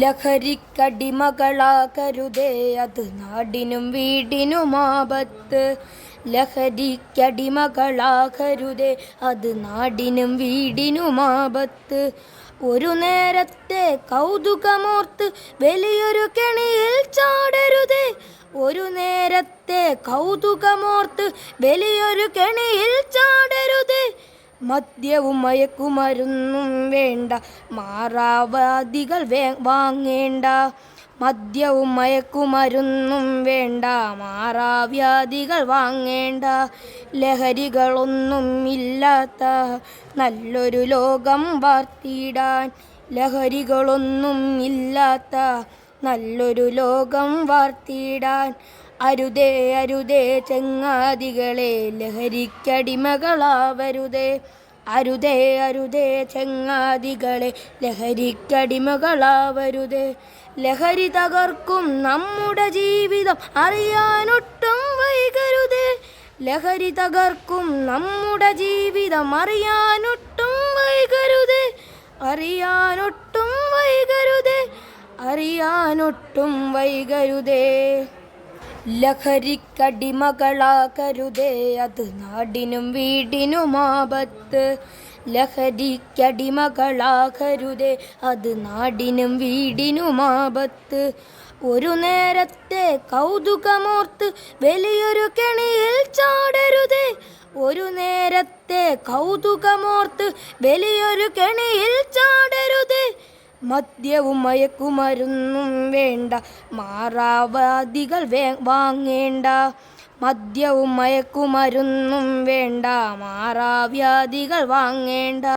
ലഹരിക്കടിമകളാകരുതേ അത് നാടിനും വീടിനും വീടിനുമാപത്ത് ലഹരിക്കടിമകളാകരുതേ അത് നാടിനും വീടിനും വീടിനുമാപത്ത് ഒരു നേരത്തെ കൗതുകമോർത്ത് വലിയൊരു കെണിയിൽ ചാടരുതേ ഒരു നേരത്തെ കൗതുകമോർത്ത് വലിയൊരു കെണിയിൽ ചാടരുതേ. മദ്യവും മയക്കുമരുന്നും വേണ്ട. മാറാവാദികൾ വാങ്ങേണ്ട. മദ്യവും മയക്കുമരുന്നും വേണ്ട. മാറാവ്യാധികൾ വാങ്ങേണ്ട. ലഹരികളൊന്നും ഇല്ലാത്ത നല്ലൊരു ലോകം വാർത്തിയിടാൻ ലഹരികളൊന്നും ഇല്ലാത്ത നല്ലൊരു ലോകം വാർത്തിടാൻ. അരുതേ അരുതേ ചെങ്ങാതികളെ ലഹരിക്കടിമകളാവരുതേ. അരുതേ അരുതേ ചെങ്ങാതികളെ ലഹരിക്കടിമകളാവരുതേ. ലഹരി തകർക്കും നമ്മുടെ ജീവിതം അറിയാനൊട്ടും വൈകരുതേ. ലഹരി തകർക്കും നമ്മുടെ ജീവിതം അറിയാനൊട്ടും വൈകരുതേ. അറിയാനൊട്ടും വൈകരുതേ. അറിയാനൊട്ടും വൈകരുതേ. ലഹരിക്കടിമകളാകരുതേ അത് നാടിനും വീടിനും വീടിനുമാപത്ത് ലഹരിക്കടിമകളാകരുതേ അത് നാടിനും വീടിനും വീടിനുമാപത്ത് ഒരു നേരത്തെ കൗതുകമോർത്ത് വലിയൊരു കെണിയിൽ ചാടരുതേ ഒരു നേരത്തെ കൗതുകമോർത്ത് വലിയൊരു കെണിയിൽ മദ്യവും മയക്കുമരുന്നും വേണ്ട. മാറാവാദികൾ വാങ്ങേണ്ട. മദ്യവും മയക്കുമരുന്നും വേണ്ട. മാറാവ്യാധികൾ വാങ്ങേണ്ട.